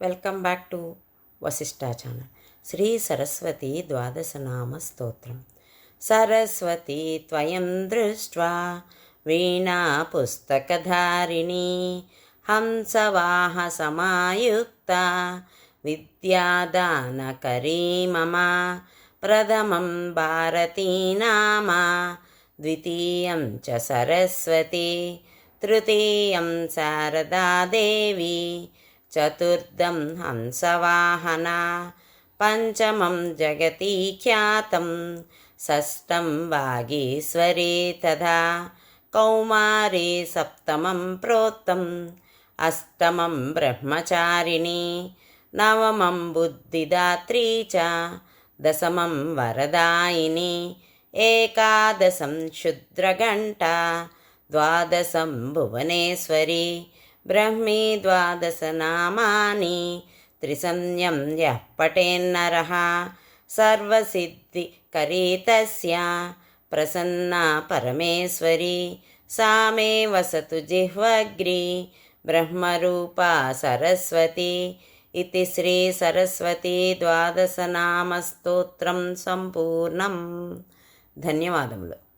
Welcome back to Vasishta channel. Sri Saraswati ద్వాదశనామ స్తోత్రం. సరస్వతి త్వయం దృష్ట్వా వీణా పుస్తకధారిణి హంసవాహ సమాయుక్త విద్యాదానకరీ మమ ప్రథమం భారతీ నామ ద్వితీయం చ సరస్వతి తృతీయం శారదాదేవి చతుర్థం హంసవాహన పంచమం జగతి ఖ్యాతం షష్టం వాగీశ్వరీ తథా కౌమారీ సప్తమం ప్రోక్తం అష్టమం బ్రహ్మచారిణి నవమం బుద్ధిదాత్రీ చ దశమం వరదాయిని ఏకాదశం క్షుద్రఘంట ద్వాదశం భువనేశ్వరి బ్రహ్మీ ద్వాదశనామాని త్రిసంధ్యం యः పటేన్నరः సర్వసిద్ధికరీ తస్య ప్రసన్నా పరమేశ్వరి सा मे వసతు జిహ్వగ్రి బ్రహ్మరూపా సరస్వతి ఇది శ్రీ సరస్వతి ద్వాదశనామస్తోత్రం సంపూర్ణం. ధన్యవాదములు.